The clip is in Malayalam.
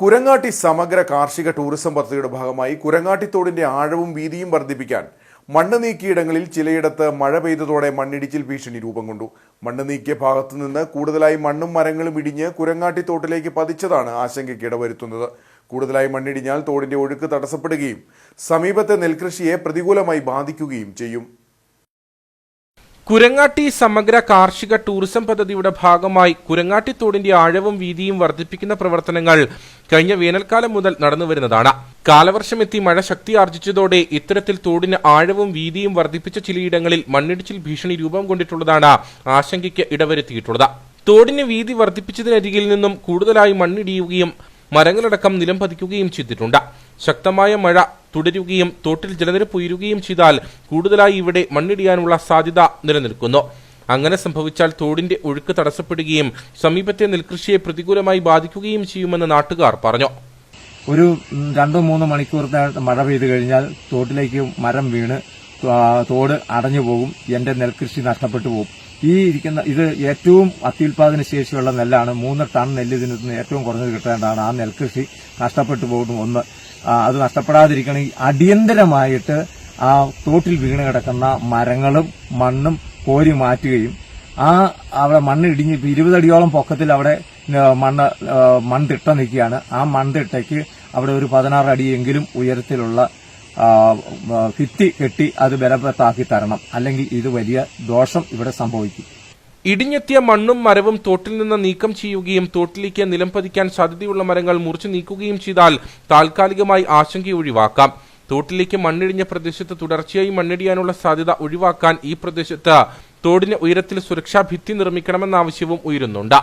കുരങ്ങാട്ടി സമഗ്ര കാർഷിക ടൂറിസം പദ്ധതിയുടെ ഭാഗമായി കുരങ്ങാട്ടിത്തോടിന്റെ ആഴവും വീതിയും വർദ്ധിപ്പിക്കാൻ മണ്ണ് നീക്കിയിടങ്ങളിൽ ചിലയിടത്ത് മഴ പെയ്തതോടെ മണ്ണിടിച്ചിൽ ഭീഷണി രൂപം കൊണ്ടു. മണ്ണ് നീക്കിയ ഭാഗത്തു നിന്ന് കൂടുതലായി മണ്ണും മരങ്ങളും ഇടിഞ്ഞ് കുരങ്ങാട്ടിത്തോട്ടിലേക്ക് പതിച്ചതാണ് ആശങ്കയ്ക്ക് ഇടവരുത്തുന്നത്. കൂടുതലായി മണ്ണിടിഞ്ഞാൽ തോടിന്റെ ഒഴുക്ക് തടസ്സപ്പെടുകയും സമീപത്തെ നെൽകൃഷിയെ പ്രതികൂലമായി ബാധിക്കുകയും ചെയ്യും. കുരങ്ങാട്ടി സമഗ്ര കാർഷിക ടൂറിസം പദ്ധതിയുടെ ഭാഗമായി കുരങ്ങാട്ടി തോടിന്റെ ആഴവും വീതിയും വർദ്ധിപ്പിക്കുന്ന പ്രവർത്തനങ്ങൾ കഴിഞ്ഞ വേനൽക്കാലം മുതൽ നടന്നുവരുന്നതാണ് കാലവർഷമെത്തി മഴ ശക്തി ആർജിച്ചതോടെ ഇത്തരത്തിൽ തോടിന് ആഴവും വീതിയും വർദ്ധിപ്പിച്ച ചിലയിടങ്ങളിൽ മണ്ണിടിച്ചിൽ ഭീഷണി രൂപം കൊണ്ടിട്ടുള്ളതാണ് ആശങ്കയ്ക്ക് ഇടവരുത്തിയിട്ടുള്ളത്. തോടിന് വീതി വർദ്ധിപ്പിച്ചതിനരികിൽ നിന്നും കൂടുതലായി മണ്ണിടിയുകയും മരങ്ങളടക്കം നിലം പതിക്കുകയും ചെയ്തിട്ടുണ്ട്. ശക്തമായ മഴ തുടരുകയും തോട്ടിൽ ജലനിരപ്പ് ഉയരുകയും ചെയ്താൽ കൂടുതലായി ഇവിടെ മണ്ണിടിയാനുള്ള സാധ്യത നിലനിൽക്കുന്നു. അങ്ങനെ സംഭവിച്ചാൽ തോടിന്റെ ഒഴുക്ക് തടസ്സപ്പെടുകയും സമീപത്തെ നെൽകൃഷിയെ പ്രതികൂലമായി ബാധിക്കുകയും ചെയ്യുമെന്ന് നാട്ടുകാർ പറഞ്ഞു. ഒരു രണ്ടോ മൂന്നോ മണിക്കൂർ മഴ പെയ്തു കഴിഞ്ഞാൽ തോട്ടിലേക്ക് മരം വീണ് തോട് അടഞ്ഞു പോകും എന്റെ നെൽകൃഷി നഷ്ടപ്പെട്ടു പോകും. ഈ ഇരിക്കുന്ന ഇത് ഏറ്റവും അത്യുൽപാദന ശേഷിയുള്ള നെല്ലാണ്. മൂന്ന് ടൺ നെല്ല് നിന്ന് ഏറ്റവും കുറഞ്ഞത് കിട്ടേണ്ടതാണ്. ആ നെൽകൃഷി നഷ്ടപ്പെട്ടു പോകും. ഒന്ന് അത് നഷ്ടപ്പെടാതിരിക്കണമെങ്കിൽ അടിയന്തരമായിട്ട് ആ തോട്ടിൽ വീണ് കിടക്കുന്ന മരങ്ങളും മണ്ണും കോരി മാറ്റുകയും ആ അവിടെ മണ്ണ് ഇടിഞ്ഞ് ഇരുപതടിയോളം പൊക്കത്തിൽ അവിടെ മണ്ണ് മൺതിട്ട നിൽക്കുകയാണ്. ആ മൺതിട്ടയ്ക്ക് അവിടെ ഒരു പതിനാറ് അടിയെങ്കിലും ഉയരത്തിലുള്ള ഭിത്തി കെട്ടി അത് ബലവത്താക്കി തരണം. അല്ലെങ്കിൽ ഇത് വലിയ ദോഷം ഇവിടെ സംഭവിക്കും. ഇടിഞ്ഞെത്തിയ മണ്ണും മരവും തോട്ടിൽ നിന്ന് നീക്കം ചെയ്യുകയും തോട്ടിലേക്ക് നിലം പതിക്കാൻ സാധ്യതയുള്ള മരങ്ങൾ മുറിച്ചു നീക്കുകയും ചെയ്താൽ താൽക്കാലികമായി ആശങ്ക ഒഴിവാക്കാം. തോട്ടിലേക്ക് മണ്ണിടിഞ്ഞ പ്രദേശത്ത് തുടർച്ചയായി മണ്ണിടിയാനുള്ള സാധ്യത ഒഴിവാക്കാൻ ഈ പ്രദേശത്ത് തോടിന് ഉയരത്തിൽ സുരക്ഷാ ഭിത്തി നിർമ്മിക്കണമെന്ന ആവശ്യവും ഉയരുന്നുണ്ട്.